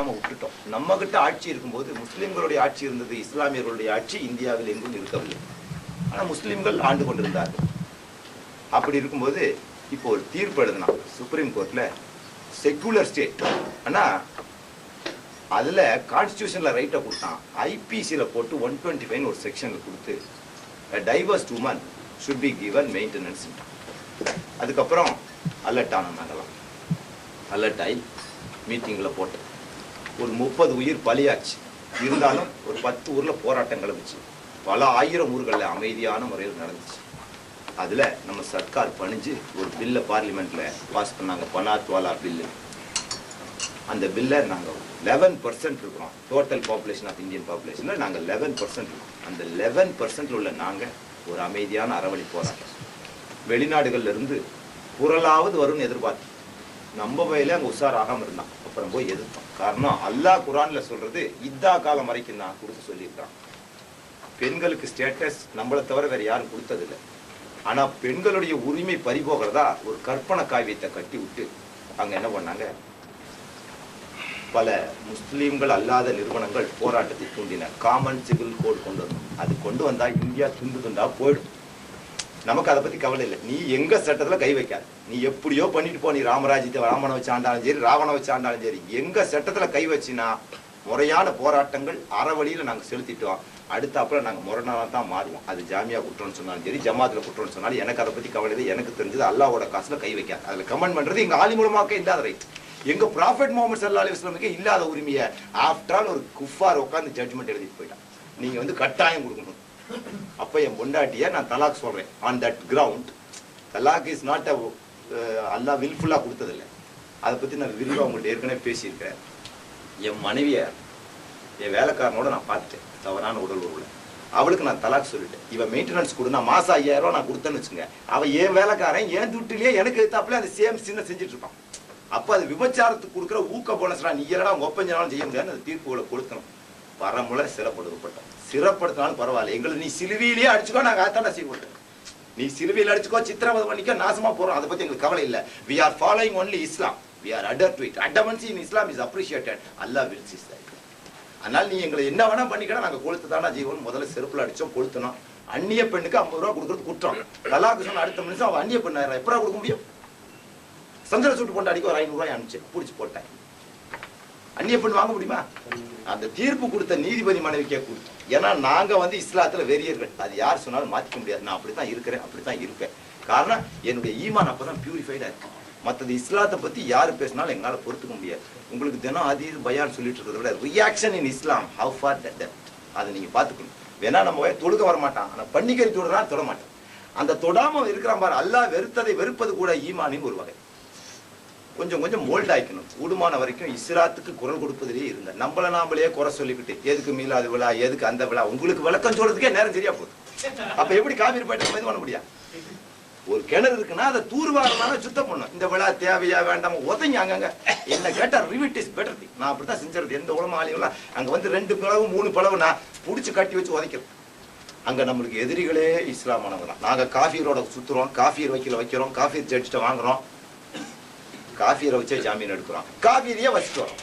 நம்ம விட்டுட்டோம். நம்ம கிட்ட ஆட்சி இருக்கும்போது முஸ்லிம்களுடைய ஆட்சி இருந்தது இஸ்லாமியர்களுடைய ஆட்சி இந்தியாவில் எங்கும் இருக்கவில்லை. ஆனால் முஸ்லிம்கள் ஆண்டு கொண்டிருந்தார்கள். அப்படி இருக்கும்போது இப்போ ஒரு தீர்ப்பு எழுதினா சுப்ரீம் கோர்ட்ல செக்குலர் ஸ்டேட் ஆனால் அதில் கான்ஸ்டியூஷனில் ரைட்டை கொடுத்தான். ஐபிசியில் போட்டு ஒன் டுவெண்ட்டி ஃபைவ் ஒரு செக்ஷனில் கொடுத்து divorce woman should be given maintenance அதுக்கப்புறம் அலர்ட் ஆனோம் நாங்களாம் அலர்ட் ஆகி மீட்டிங்கில் போட்டோம் ஒரு முப்பது உயிர் பலியாச்சு. இருந்தாலும் ஒரு பத்து ஊர்ல போராட்டங்கள் வச்சு பல ஆயிரம் ஊர்களில் அமைதியான முறையில் நடந்துச்சு. அதுல நம்ம சர்க்கார் பணிஞ்சு ஒரு பில்லை பார்லிமெண்ட்ல பாஸ் பண்ணாங்க பனாத்வாலா பில்லு. அந்த பில்லை நாங்கள் லெவன் பர்சன்ட் இருக்கிறோம் டோட்டல் பாப்புலேஷன் ஆஃப் இந்தியன் பாப்புலேஷனில் நாங்கள் லெவன் பர்சன்ட் இருக்கோம். அந்த லெவன் பர்சன்ட்ல உள்ள நாங்கள் ஒரு அமைதியான அறவழி போராட்டம். வெளிநாடுகள்ல இருந்து குரலாவது வரும்னு எதிர்பார்த்தோம் நம்ம வயல அங்கே உஷாராகாம இருந்தான். அப்புறம் போய் எதிர்த்தோம் காரணம் அல்லாஹ் குரான்ல சொல்றது இதா காலம் வரைக்கும் நான் கொடுத்து சொல்லியிருக்கான் பெண்களுக்கு ஸ்டேட்டஸ் நம்மளை தவிர வேற யாரும் கொடுத்ததில்லை. ஆனா பெண்களுடைய உரிமை பறிபோகிறதா ஒரு கற்பனை காவியத்தை கட்டி விட்டு அங்க என்ன பண்ணாங்க? பல முஸ்லீம்கள் அல்லாத நிறுவனங்கள் போராட்டத்தை தூண்டின. காமன் சிவில் கோட் கொண்டு வந்தோம். அது கொண்டு வந்தா இந்தியா துண்டு துண்டா போயிடும். நமக்கு அதை பத்தி கவலை இல்லை. நீ எங்க சட்டத்துல கை வைக்காது. நீ எப்படியோ பண்ணிட்டு போ. நீ ராமராஜ்யத்தை ராமனை வச்சு ஆண்டாலும் சரி ராவண வச்சு ஆண்டாலும் சரி எங்க சட்டத்துல கை வச்சுனா முறையான போராட்டங்கள் அறவழியில நாங்க செலுத்திட்டோம் அடுத்த அப்புறம் நாங்க முரணாக தான் மாறுவோம். அது ஜாமியா குற்றம்னு சொன்னாலும் சரி ஜமாத்துல குற்றம்னு சொன்னாலும் எனக்கு அதை பத்தி கவலை இல்லை. எனக்கு தெரிஞ்சது அல்லாவோட காசுல கை வைக்காது. அதுல கமெண்ட் பண்றது எங்க ஆலி மூலமாக்க இல்லாத ரைட் எங்க ப்ராஃபெட் முகமது சல்லா அலி இல்லாத உரிமையை ஆஃப்டர் ஆல் ஒரு குஃபார் உட்காந்து ஜட்ஜ்மெண்ட் எழுதிட்டு போயிட்டான். நீங்க வந்து கட்டாயம் கொடுக்கணும். அப்ப என் பொண்டாட்டிய நான் தலாக் சொல்றேன் on that ground talaq is not a அல்லா வில்ஃபுல்லாக கொடுத்ததில்லை. அதை பத்தி நான் விரும்பி அவங்கள்ட்ட ஏற்கனவே பேசியிருக்கேன் என் மனைவிய என் வேலைக்காரனோட நான் பார்த்துட்டேன் தவறான உடல் உருவில் அவளுக்கு நான் தலாக் சொல்லிட்டேன். இவன் மெயின்டெனன்ஸ் கொடு நான் மாசம் ஐயாயிரம் ரூபா நான் கொடுத்தேன்னு வச்சுங்க அவன் என் வேலைக்காரன் என் துட்டிலேயே எனக்கு எத்தாப்புல அந்த சேம் சின்ன செஞ்சுட்டு இருப்பான். அப்ப அது விபச்சாரத்துக்கு கொடுக்குற ஊக்க போனஸ்ரா நீ இல்லடா ஒப்பஞ்சனாலும் செய்ய முடியாது அந்த தீர்ப்புகளை கொடுக்கணும் பரமுல சிறப்படுத்தப்பட்டோம் சிறப்படுத்தினாலும் பரவாயில்ல. எங்களை நீ சிலுவையிலேயே அடிச்சுக்கோ நாங்கள் அதான் செய்வோம் நீ சிலுவையில் அடிச்சுக்கோ சித்திரவதை பண்ணிக்கோ நாசமா போறோம். அதை பத்தி எங்களுக்கு கவலை இல்லை. We are following only Islam we are adhere to it adamancy in Islam is appreciated Allah will sees அதனால நீ எங்களை என்ன வேணா பண்ணிக்கணும் நாங்கள் கொளுத்து தானா ஜீவன். முதல்ல செருப்புல அடிச்சோம் கொளுத்தணும் அந்நிய பெண்ணுக்கு ஐம்பது ரூபா கொடுக்கறது குற்றம். தலாக்கு சொன்ன அடுத்த மனுஷன் அவன் அந்நிய பெண்ணாயிரம் எப்படா கொடுக்க முடியும்? சந்திர சூட்டு அடிக்க ஒரு ஐநூறுரூவாய் அனுப்பிச்சு பிடிச்சி போட்டேன். அந்நிய பெண் வாங்க முடியுமா? அந்த தீர்ப்பு கொடுத்த நீதிபதி மனைவிக்கே கொடுத்தோம் ஏன்னா நாங்க வந்து இஸ்லாத்துல வெறியர்கள். அது யார் சொன்னாலும் மாத்திக்க முடியாது. நான் அப்படித்தான் இருக்கிறேன் அப்படித்தான் இருப்பேன். காரணம் என்னுடைய ஈமான் அப்பதான் பியூரிஃபைடா இருக்கு. மற்றது இஸ்லாத்தை பத்தி யாரு பேசினாலும் எங்களால பொறுத்துக்க முடியாது. உங்களுக்கு தினம் அது இது பயான் சொல்லிட்டு இருக்கிறத விட reaction in Islam how far that அதை நீங்க பாத்துக்கணும் வேணா நம்ம தொழுக வர மாட்டான் ஆனா பன்னிக்கறி தொடுறான் தொட மாட்டான். அந்த தொடாம இருக்கிறான் பாரு. அல்லாஹ் வெறுத்ததை வெறுப்பது கூட ஈமானின் ஒரு வகை. கொஞ்சம் கொஞ்சம் மோல்ட் ஆகிக்கணும் கூடுமான வரைக்கும் இஸ்ராத்துக்கு குரல் கொடுப்பதிலேயே இருங்க நம்மள நாமளே குறை சொல்லிக்கிட்டு எதுக்கு மீளாது விழா? எதுக்கு அந்த விழா? உங்களுக்கு விளக்கம் சொல்றதுக்கே நேரம் சரியா போகுது. அப்ப எப்படி காவிரி பாட்டு இது பண்ண முடியாது ஒரு கிணறு இருக்குன்னா அதை தூர்வாரமான சுத்தம் பண்ணும் இந்த விழா தேவையா வேண்டாம? உதங்க அங்கங்க. என்ன கேட்டா ரிவிட் இஸ் பெட்டர் திங் நான் அப்படித்தான் செஞ்சிருது எந்த உலகம் அங்க வந்து ரெண்டு பிளவு மூணு பிளவு நான் புடிச்சு கட்டி வச்சு உதைக்கிறேன். அங்க நம்மளுக்கு எதிரிகளே இஸ்லாமானவங்க தான். நாங்க காஃபியரோட சுத்துறோம் காஃபியர் வைக்கல வைக்கிறோம் காஃபியர் ஜட்ஜிட்ட வாங்குறோம். காஃபியரை வச்சே ஜாமீன் எடுக்கிறோம் காஃபியரையே வச்சுட்டு வரோம்